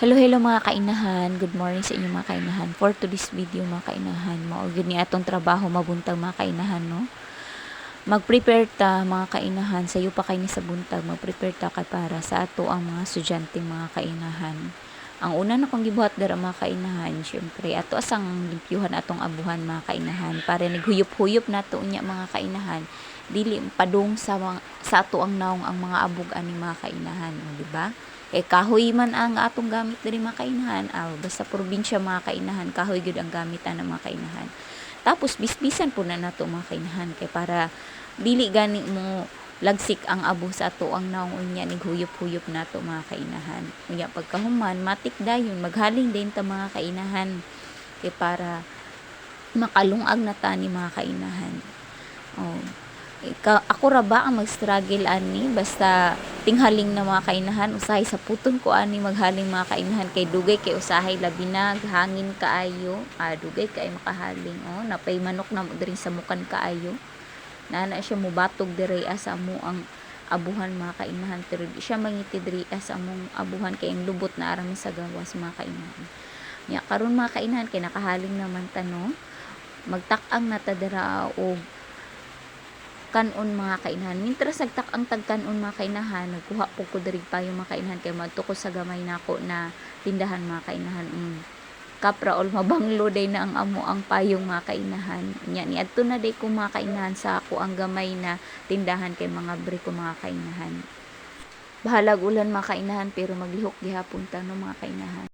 Hello, hello mga kainahan. Good morning sa inyo mga kainahan. For today's video mga kainahan, maugid ni atong trabaho mabuntag mga kainahan, no? Mag-prepare ta mga kainahan, sayo pa kay ni sa buntag, mag-prepare ta kay para sa ato ang mga estudyante mga kainahan. Ang una na kong gibuhat dara mga kainahan, syempre ato asang limpyuhan atong abuhan mga kainahan para naghuyop-huyop nato unya mga kainahan. Dili padung sa sa ato ang naong ang mga abog ani mga kainahan, di ba? Eh kahoy man ang atong gamit diri mga kainahan, aw basta probinsya mga kainahan, kahoy gud ang gamit ng mga kainahan. Tapos bisbisan po na nato mga kainahan kay para dili gani mo lagsik ang abo sa ato ang naong unya nighuyop-huyop nato mga kainahan. Unya pagkahuman matik dayon maghaling din ta mga kainahan kay para makalungag na ta ni mga kainahan. Oh. Ika, ako ra ba ang mag-struggle ani basta tinghaling na mga kainahan usahay sa puton ko ani maghaling mga kainahan kay dugay kay usahay labi na hangin kaayo ah dugay kay makahaling oh napay manok na mo diri sa mukan kaayo nana siya mubatog diri sa amo ang abuhan mga kainahan pero di siya mangiti diri sa among abuhan kay ang lubot na aram sa gawas mga kainahan nya karon mga kainahan kay nakahaling naman tano magtak-ang nata dira og kanon mga kainahan. Mintra sagtak ang tagkanon mga kainahan, nagkuha po ko diri pa yung mga kainahan kay madto sa gamay nako na tindahan mga kainahan. Mm. Kapra ol mabanglo day na ang amo ang payong mga kainahan. Nya ni adto na day ko mga kainahan sa ako ang gamay na tindahan kay mga bre ko mga kainahan. Bahalag ulan mga kainahan pero maglihok gihapon ta no mga kainahan.